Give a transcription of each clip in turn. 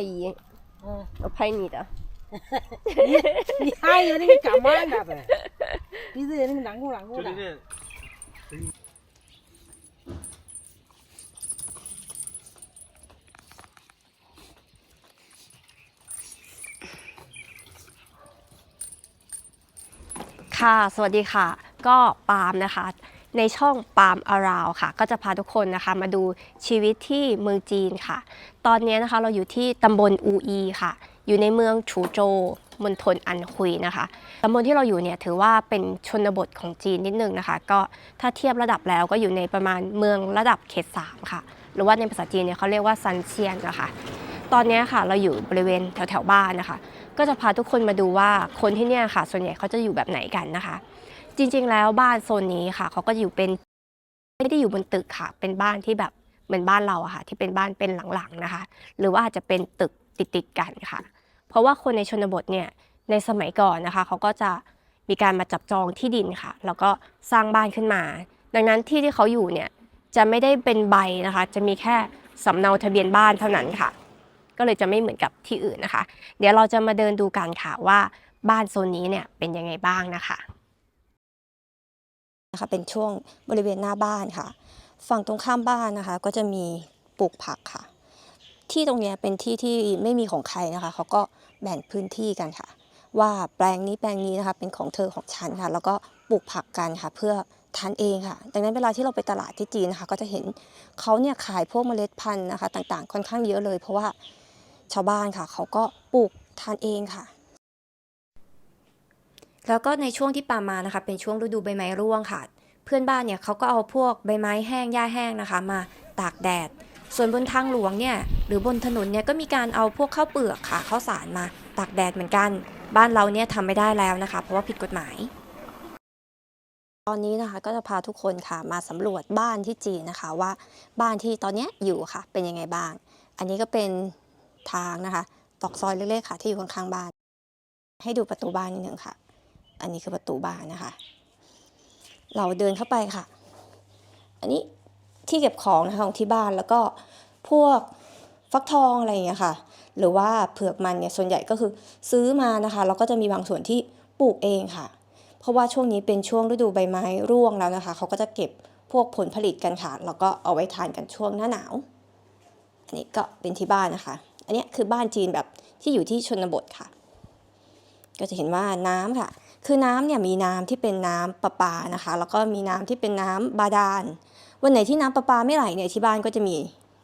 이 파입니 다. 야, 얘는 까마인가 봐. 비서 얘는 낭고낭고 다. 가, สวัสดีค่ะ ก็ปาล์มนะคะ ในช่องปาล์มอาราวค่ะ ก็จะพาทุกคนนะคะมาดูชีวิตที่เมืองจีนค่ะ ตอนนี้นะคะเราอยู่ที่ตำบลอูอีค่ะ อยู่ในเมืองฉูโจมณฑลอันฮุยนะคะตำบลที่เราอยู่เนี่ยถือว่าเป็นชนบทของจีนนิดนึงนะคะ ก็ถ้าเทียบระดับแล้วก็อยู่ในประมาณเมืองระดับเขตสามค่ะ หรือว่าในภาษาจีนเนี่ยเขาเรียกว่าซันเซียนนะคะตอนนี้ค่ะเราอยู่บริเวณแถวแถวๆบ้านนะคะ ก็จะพาทุกคนมาดูว่าคนที่เนี่ยค่ะ ส่วนใหญ่เขาจะอยู่แบบไหนกันนะคะ จริงๆ แล้วบ้านโซนนี้ค่ะเขาก็อยู่เป็นไม่ได้อยู่บนตึกค่ะ เป็นบ้านที่แบบเหมือนบ้านเราอะค่ะ ที่เป็นบ้านเป็นหลังๆนะคะ หรือว่าอาจจะเป็นตึกติดๆกันค่ะ เพราะว่าคนในชนบทเนี่ยในสมัยก่อนนะคะเขาก็จะมีการมาจับจองที่ดินค่ะ แล้วก็สร้างบ้านขึ้นมา ดังนั้นที่ที่เขาอยู่เนี่ยจะไม่ได้เป็นใบนะคะ จะมีแค่สำเนาทะเบียนบ้านเท่านั้นค่ะ ก็เลยจะไม่เหมือนกับที่อื่นนะคะ เดี๋ยวเราจะมาเดินดูกันค่ะว่าบ้านโซนนี้เนี่ยเป็นยังไงบ้างนะคะ นะคะเป็นช่วงบริเวณหน้าบ้านค่ะ ฝั่งตรงข้ามบ้านนะคะ ก็จะมีปลูกผักค่ะ ที่ตรงนี้เป็นที่ที่ไม่มีของใครนะคะเขาก็แบ่งพื้นที่กันค่ะ ว่าแปลงนี้แปลงนี้นะคะ เป็นของเธอของฉันค่ะ แล้วก็ปลูกผักกันค่ะ เพื่อทานเองค่ะ ดังนั้นเวลาที่เราไปตลาดที่จีนนะคะ ก็จะเห็นเขาเนี่ยขายพวกเมล็ดพันธุ์นะคะ ต่างๆ ค่อนข้างเยอะเลย เพราะว่าชาวบ้านค่ะ เขาก็ปลูกทานเองค่ะ แล้วก็ในช่วงที่ปามานะคะ เป็นช่วงฤดูใบไม้ร่วงค่ะ เพื่อนบ้านเนี่ยเขาก็เอาพวกใบไม้แห้งหญ้าแห้งนะคะ มาตากแดด ส่วนบนทางหลวงเนี่ยหรือบนถนนเนี่ยก็มีการเอาพวกข้าวเปลือกค่ะข้าวสารมาตากแดดเหมือนกัน บ้านเราเนี่ยทำไม่ได้แล้วนะคะ เพราะว่าผิดกฎหมาย ตอนนี้นะคะก็จะพาทุกคนค่ะมาสำรวจบ้านที่จีนนะคะว่าบ้านที่ตอนเนี้ยอยู่ค่ะ เป็นยังไงบ้าง อันนี้ก็เป็นทางนะคะตอกซอยเล็กๆค่ะ ที่อยู่ข้างๆบ้าน ให้ดูประตูบ้านนิดนึงค่ะ อันนี้คือประตูบ้านนะคะ เราเดินเข้าไปค่ะ อันนี้ที่เก็บของนะคะของที่บ้านแล้วก็พวกฟักทองอะไรอย่างเงี้ยค่ะ หรือว่าเผือกมันเนี่ยส่วนใหญ่ก็คือซื้อมานะคะแล้วก็จะมีบางส่วนที่ปลูกเองค่ะ เพราะว่าช่วงนี้เป็นช่วงฤดูใบไม้ร่วงแล้วนะคะเขาก็จะเก็บพวกผลผลิตกันค่ะแล้วก็เอาไว้ทานกันช่วงหน้าหนาว อันนี้ก็เป็นที่บ้านนะคะ อันนี้คือบ้านจีนแบบที่อยู่ที่ชนบทค่ะ ก็จะเห็นว่าน้ำค่ะ คือน้ำเนี่ยมีน้ำที่เป็นน้ำประปานะคะ แล้วก็มีน้ำที่เป็นน้ำบาดาล วันไหนที่น้ำประปาไม่ไหลเนี่ยที่บ้านก็จะมี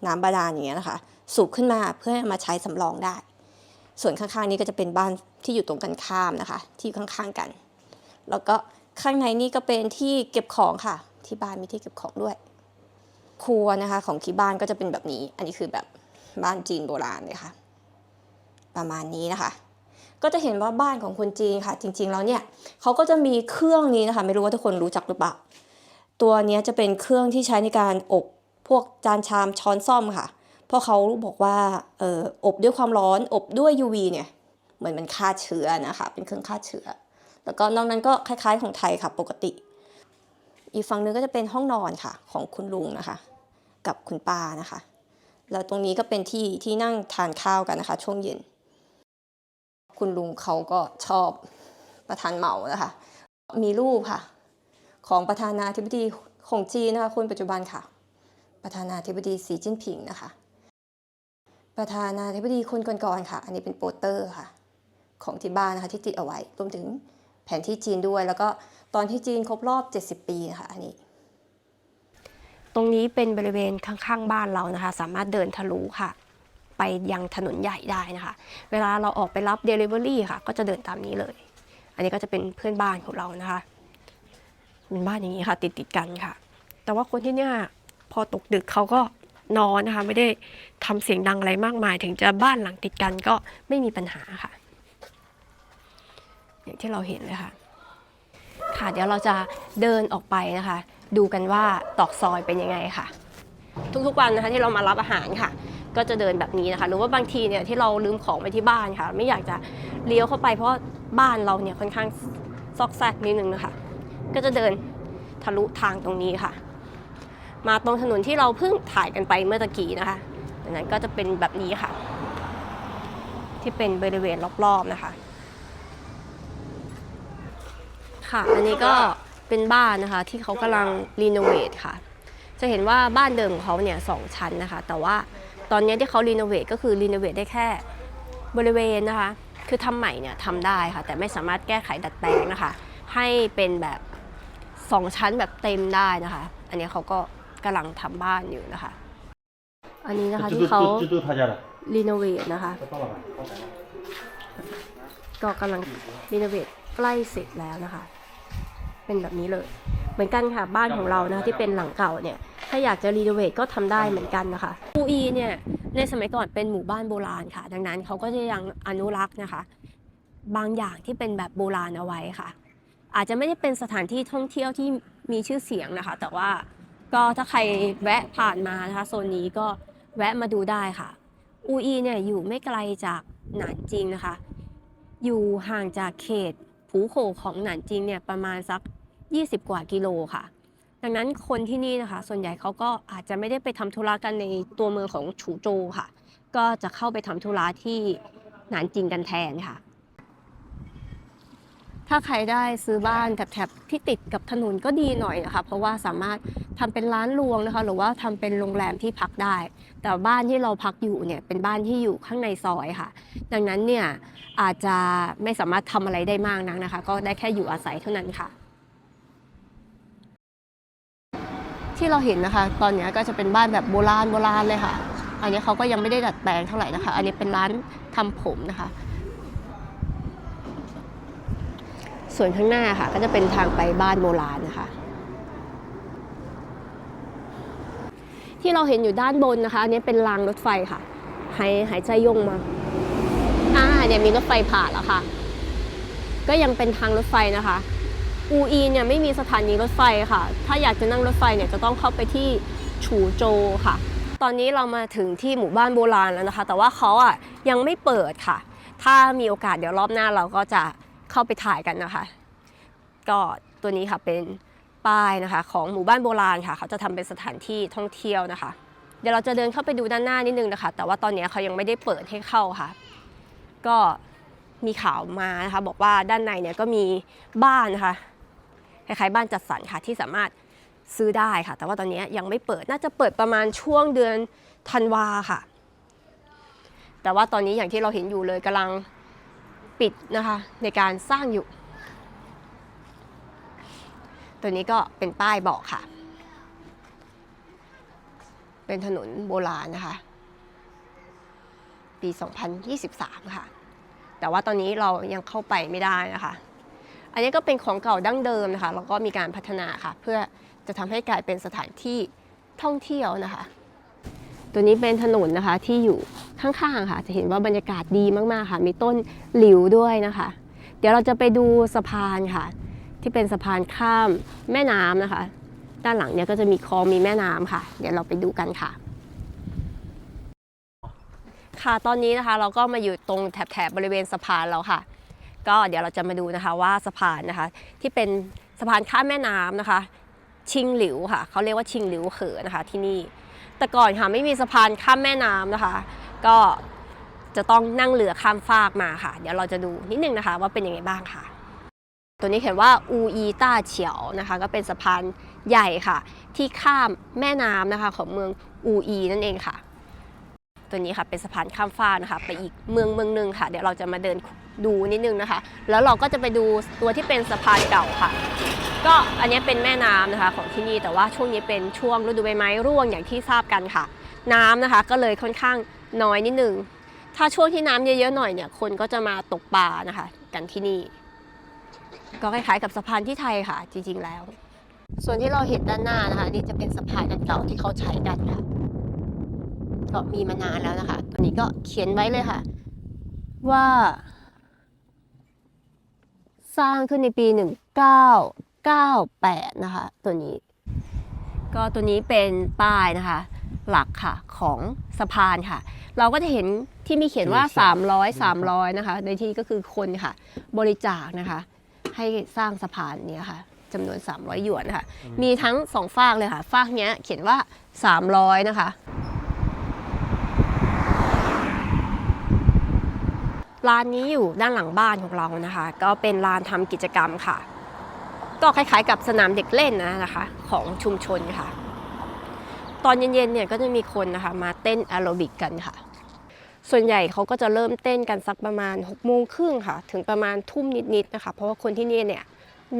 น้ำบาดาลอย่างเงี้ยนะคะ สูบขึ้นมาเพื่อมาใช้สำรองได้ ส่วนข้างๆนี้ก็จะเป็นบ้านที่อยู่ตรงกันข้ามนะคะ ที่อยู่ข้างๆกัน แล้วก็ข้างในนี่ก็เป็นที่เก็บของค่ะ ที่บ้านมีที่เก็บของด้วย ครัวนะคะของที่บ้านก็จะเป็นแบบนี้ อันนี้คือแบบบ้านจีนโบราณเลยค่ะ ประมาณนี้นะคะ ก็จะเห็นว่าบ้านของคนจีนค่ะ จริงๆแล้วเนี่ยเขาก็จะมีเครื่องนี้นะคะ ไม่รู้ว่าทุกคนรู้จักหรือเปล่า ตัวนี้จะเป็นเครื่องที่ใช้ในการอบพวกจานชามช้อนซ่อมค่ะ เพราะเขาบอกว่าเอออบด้วยความร้อนอบด้วย UV เนี่ยเหมือนมันฆ่าเชื้อนะคะ เป็นเครื่องฆ่าเชื้อ แล้วก็นอกนั้นก็คล้ายๆของไทยค่ะปกติ อีกฝั่งนึงก็จะเป็นห้องนอนค่ะ ของคุณลุงนะคะ กับคุณป้านะคะ แล้วตรงนี้ก็เป็นที่ที่นั่งทานข้าวกันนะคะ ช่วงเย็น คุณลุงเขาก็ชอบประธานเหมานะคะ มีรูปค่ะ ของประธานาธิบดีของจีนนะคะคนปัจจุบันค่ะ ประธานาธิบดีสีจิ้นผิงนะคะ ประธานาธิบดีคนก่อนๆค่ะ อันนี้เป็นโปสเตอร์ค่ะ ของที่บ้านนะคะที่ติดเอาไว้รวมถึงแผนที่จีนด้วย แล้วก็ตอนที่จีนครบรอบ 70 ปีนะคะอันนี้ ตรงนี้เป็นบริเวณข้างๆบ้านเรานะคะ สามารถเดินทะลุค่ะ ไปยังถนนใหญ่ได้นะคะ เวลาเราออกไปรับ Delivery ค่ะ ก็จะเดินตามนี้เลย อันนี้ก็จะเป็นเพื่อนบ้านของเรานะคะเป็นบ้านอย่างนี้ค่ะ ติดติดกันค่ะ แต่ว่าคนที่เนี่ยพอตกดึกเขาก็นอนนะคะ ไม่ได้ทำเสียงดังอะไรมากมาย ถึงจะบ้านหลังติดกันก็ไม่มีปัญหาค่ะ อย่างที่เราเห็นเลยค่ะ ค่ะเดี๋ยวเราจะเดินออกไปนะคะ ดูกันว่าตอกซอยเป็นยังไงค่ะ ทุกๆวันนะคะที่เรามารับอาหารค่ะ ก็จะเดินแบบนี้นะคะหรือว่าบางทีเนี่ยที่เราลืมของไปที่บ้านค่ะ ไม่อยากจะเลี้ยวเข้าไปเพราะบ้านเราเนี่ยค่อนข้างซอกแซกนิดนึงนะคะ ก็จะเดินทะลุทางตรงนี้ค่ะ มาตรงถนนที่เราเพิ่งถ่ายกันไปเมื่อตะกี้นะคะดังนั้นก็จะเป็นแบบนี้ค่ะ ที่เป็นบริเวณรอบๆนะคะ ค่ะอันนี้ก็เป็นบ้านนะคะ ที่เขากำลังรีโนเวทค่ะ จะเห็นว่าบ้านเดิมของเขาเนี่ยสองชั้นนะคะ แต่ว่า ตอนนี้ที่เขารีโนเวทก็คือรีโนเวทได้แค่บริเวณนะคะ คือทำใหม่เนี่ยทำได้ค่ะ แต่ไม่สามารถแก้ไขดัดแปลงนะคะ ให้เป็นแบบสองชั้นแบบเต็มได้นะคะ อันนี้เขาก็กำลังทำบ้านอยู่นะคะ อันนี้นะคะที่เขารีโนเวทนะคะ ก็กำลังรีโนเวทใกล้เสร็จแล้วนะคะ เป็นแบบนี้เลย เหมือนกันค่ะบ้านของเรานะที่เป็นหลังเก่าเนี่ย ถ้าอยากจะรีโนเวทก็ทำได้เหมือนกันนะคะปูอีเนี่ยในสมัยก่อนเป็นหมู่บ้านโบราณค่ะ ดังนั้นเขาก็จะยังอนุรักษ์นะคะ บางอย่างที่เป็นแบบโบราณเอาไว้ค่ะ อาจจะไม่ได้เป็นสถานที่ท่องเที่ยวที่มีชื่อเสียงนะคะ แต่ว่าก็ถ้าใครแวะผ่านมานะคะโซนนี้ก็แวะมาดูได้ค่ะอูอีเนี่ยอยู่ไม่ไกลจากหนานจิงนะคะ อยู่ห่างจากเขตผูโขของหนานจิงเนี่ยประมาณสัก 20 กว่ากิโลค่ะ ดังนั้นคนที่นี่นะคะ ส่วนใหญ่เขาก็อาจจะไม่ได้ไปทำธุระกันในตัวเมืองของฉูโจวค่ะ ก็จะเข้าไปทำธุระที่หนานจิงกันแทนค่ะ ถ้าใครได้ซื้อบ้านแถบที่ติดกับถนนก็ดีหน่อยนะคะ เพราะว่าสามารถทำเป็นร้านรวงนะคะ หรือว่าทำเป็นโรงแรมที่พักได้ แต่บ้านที่เราพักอยู่เนี่ยเป็นบ้านที่อยู่ข้างในซอยค่ะ ดังนั้นเนี่ยอาจจะไม่สามารถทำอะไรได้มากนักนะคะ ก็ได้แค่อยู่อาศัยเท่านั้นค่ะ ที่เราเห็นนะคะ ตอนนี้ก็จะเป็นบ้านแบบโบราณโบราณเลยค่ะ อันนี้เขาก็ยังไม่ได้ดัดแปลงเท่าไหร่นะคะ อันนี้เป็นร้านทำผมนะคะ ส่วนข้างหน้าค่ะ ก็จะเป็นทางไปบ้านโบราณนะคะ ที่เราเห็นอยู่ด้านบนนะคะ อันนี้เป็นรางรถไฟค่ะ หายหายใจยงมาอ่าเนี่ยมีรถไฟผ่านแล้วค่ะ ก็ยังเป็นทางรถไฟนะคะ อูอีเนี่ยไม่มีสถานีรถไฟค่ะ ถ้าอยากจะนั่งรถไฟเนี่ยจะต้องเข้าไปที่ฉูโจค่ะ ตอนนี้เรามาถึงที่หมู่บ้านโบราณแล้วนะคะ แต่ว่าเขาอะยังไม่เปิดค่ะ ถ้ามีโอกาสเดี๋ยวรอบหน้าเราก็จะเข้าไปถ่ายกันนะคะ ก็ตัวนี้ค่ะเป็นป้ายนะคะ ของหมู่บ้านโบราณค่ะ เขาจะทำเป็นสถานที่ท่องเที่ยวนะคะ เดี๋ยวเราจะเดินเข้าไปดูด้านหน้านิดนึงนะคะ แต่ว่าตอนนี้เขายังไม่ได้เปิดให้เข้าค่ะ ก็มีข่าวมานะคะ บอกว่าด้านในเนี่ยก็มีบ้านนะคะ คล้ายๆบ้านจัดสรรค่ะที่สามารถซื้อได้ค่ะ แต่ว่าตอนนี้ยังไม่เปิดน่าจะเปิดประมาณช่วงเดือนธันวาค่ะ แต่ว่าตอนนี้อย่างที่เราเห็นอยู่เลยกำลังปิดนะคะในการสร้างอยู่ ตัวนี้ก็เป็นป้ายบอกค่ะ เป็นถนนโบราณนะคะ ปี 2023 ค่ะ แต่ว่าตอนนี้เรายังเข้าไปไม่ได้นะคะ อันนี้ก็เป็นของเก่าดั้งเดิมนะคะแล้วก็มีการพัฒนาค่ะ เพื่อจะทำให้กลายเป็นสถานที่ท่องเที่ยวนะคะ ตัวนี้เป็นถนนนะคะที่อยู่ข้างๆค่ะ จะเห็นว่าบรรยากาศดีมากๆค่ะ มีต้นหลิวด้วยนะคะ เดี๋ยวเราจะไปดูสะพานค่ะ ที่เป็นสะพานข้ามแม่น้ำนะคะ ด้านหลังเนี่ยก็จะมีคลองมีแม่น้ำค่ะ เดี๋ยวเราไปดูกันค่ะค่ะตอนนี้นะคะเราก็มาอยู่ตรงแถบๆบริเวณสะพานแล้วค่ะ ก็เดี๋ยวเราจะมาดูนะคะว่าสะพานนะคะที่เป็นสะพานข้ามแม่น้ำนะคะ ชิงหลิวค่ะเขาเรียกว่าชิงหลิวเขอนะคะที่นี่ แต่ก่อนค่ะไม่มีสะพานข้ามแม่น้ำนะคะ ก็จะต้องนั่งเรือข้ามฟากมาค่ะ เดี๋ยวเราจะดูนิดนึงนะคะ ว่าเป็นยังไงบ้างค่ะ ตัวนี้เขียนว่าอูอีต้าเฉียวนะคะ ก็เป็นสะพานใหญ่ค่ะ ที่ข้ามแม่น้ำนะคะของเมืองอูอีนั่นเองค่ะ ตัวนี้ค่ะเป็นสะพานข้ามฟากนะคะ ไปอีกเมืองเมืองหนึ่งค่ะ เดี๋ยวเราจะมาเดินดูนิดนึงนะคะ แล้วเราก็จะไปดูตัวที่เป็นสะพานเก่าค่ะ ก็อันนี้เป็นแม่น้ำนะคะของที่นี่แต่ว่าช่วงนี้เป็นช่วงฤดูใบไม้ร่วงอย่างที่ทราบกันค่ะ น้ำนะคะก็เลยค่อนข้างน้อยนิดนึงถ้าช่วงที่น้ำเยอะๆหน่อยเนี่ยคนก็จะมาตกปลานะคะ กันที่นี่ ก็คล้ายๆกับสะพานที่ไทยค่ะ จริงๆแล้ว ส่วนที่เราเห็นด้านหน้านะคะ นี่จะเป็นสะพานเก่าที่เขาใช้กันค่ะ ก็มีมานานแล้วนะคะ ตัวนี้ก็เขียนไว้เลยค่ะ ว่า สร้างขึ้นในปี 1998 นะคะ ตัวนี้ ก็ตัวนี้เป็นป้ายนะคะ หลักค่ะของสะพานค่ะ เราก็จะเห็นที่มีเขียนว่า 300 300 นะคะ ในที่ก็คือคนค่ะ บริจาคนะคะ ให้สร้างสะพานเนี้ยค่ะจำนวน 300 หยวนนะคะมีทั้งสองฝากเลยค่ะ ฝากเนี้ยเขียนว่า 300 นะคะ ร้านนี้อยู่ด้านหลังบ้านของเรานะคะ ก็เป็นลานทำกิจกรรมค่ะ ก็คล้ายๆ กับสนามเด็กเล่นนะนะคะ ของชุมชนค่ะ ตอนเย็นๆเนี่ยก็จะมีคนนะคะ มาเต้นแอโรบิกกันค่ะ ส่วนใหญ่เขาก็จะเริ่มเต้นกันสักประมาณ6กโมงครึ่งค่ะ ถึงประมาณทุ่มนิดๆนะคะ เพราะว่าคนที่นี่เนี่ย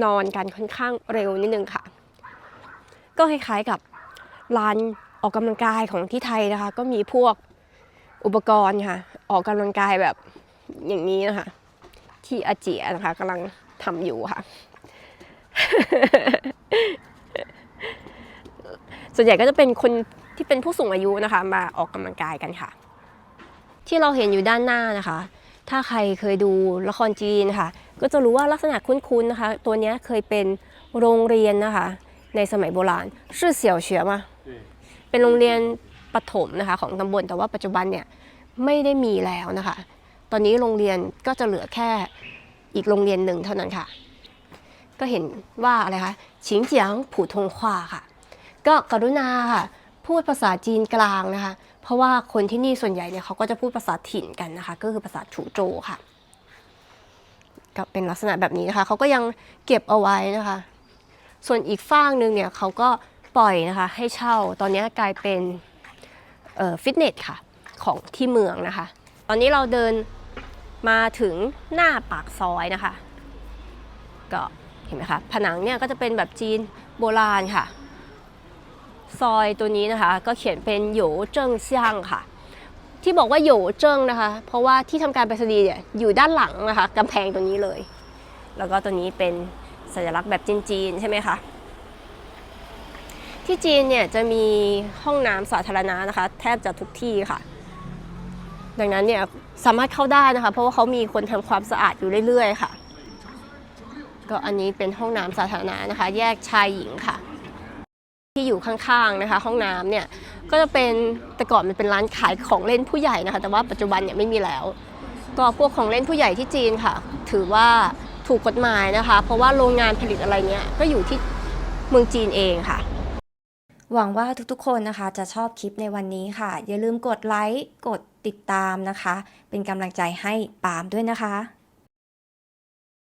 นอนกันค่อนข้างเร็วนิดนึงค่ะ ก็คล้ายๆกับลานออกกำลังกายของที่ไทยนะคะ ก็มีพวกอุปกรณ์ค่ะ ออกกำลังกายแบบ อย่างนี้นะคะ ที่อาเจียนะคะกำลังทำอยู่ค่ะ ส่วนใหญ่ก็จะเป็นคนที่เป็นผู้สูงอายุนะคะ มาออกกำลังกายกันค่ะ ที่เราเห็นอยู่ด้านหน้านะคะ ถ้าใครเคยดูละครจีนค่ะ ก็จะรู้ว่าลักษณะคุ้นๆนะคะ ตัวนี้เคยเป็นโรงเรียนนะคะ ในสมัยโบราณชื่อเสี่ยวเฉียมาเป็นโรงเรียนประถมนะคะของตำบลแต่ว่าปัจจุบันเนี่ยไม่ได้มีแล้วนะคะ ตอนนี้โรงเรียนก็จะเหลือแค่อีกโรงเรียนหนึ่งเท่านั้นค่ะ ก็เห็นว่าอะไรคะชิงเจียงผู่ทงควาค่ะ ก็กรุณาค่ะ พูดภาษาจีนกลางนะคะ เพราะว่าคนที่นี่ส่วนใหญ่เนี่ยเขาก็จะพูดภาษาถิ่นกันนะคะ ก็คือภาษาถูโจค่ะ ก็เป็นลักษณะแบบนี้นะคะเขาก็ยังเก็บเอาไว้นะคะ ส่วนอีกฝ้างหนึ่งเนี่ยเขาก็ปล่อยนะคะให้เช่าตอนนี้กลายเป็นเอ่อฟิตเนสค่ะของที่เมืองนะคะ ตอนนี้เราเดิน มาถึงหน้าปากซอยนะคะ ก็เห็นไหมคะผนังเนี่ยก็จะเป็นแบบจีนโบราณค่ะ ซอยตัวนี้นะคะ ก็เขียนเป็นโหยเจิ้งเซียงค่ะ ที่บอกว่าโหยเจิ้งนะคะ เพราะว่าที่ทำการไปรษณีย์เนี่ยอยู่ด้านหลังนะคะกำแพงตัวนี้เลย แล้วก็ตัวนี้เป็นสัญลักษณ์แบบจีนๆใช่ไหมคะที่จีนเนี่ยจะมีห้องน้ำสาธารณะนะคะ แทบจะทุกที่ค่ะ ดังนั้นเนี่ย สามารถเข้าได้นะคะ เพราะว่าเขามีคนทำความสะอาดอยู่เรื่อยๆ ค่ะ ก็อันนี้เป็นห้องน้ำสาธารณะนะคะ แยกชายหญิงค่ะ ที่อยู่ข้างๆนะคะ ห้องน้ำเนี่ยก็จะเป็นแต่ก่อนมันเป็นร้านขายของเล่นผู้ใหญ่นะคะ แต่ว่าปัจจุบันเนี่ยไม่มีแล้ว ก็พวกของเล่นผู้ใหญ่ที่จีนค่ะ ถือว่าถูกกฎหมายนะคะ เพราะว่าโรงงานผลิตอะไรเนี่ยก็อยู่ที่เมืองจีนเองค่ะ หวังว่าทุกๆคนนะคะจะชอบคลิปในวันนี้ค่ะ อย่าลืมกดไลค์กด ติดตามนะคะ เป็นกำลังใจให้ปาล์มด้วยนะคะ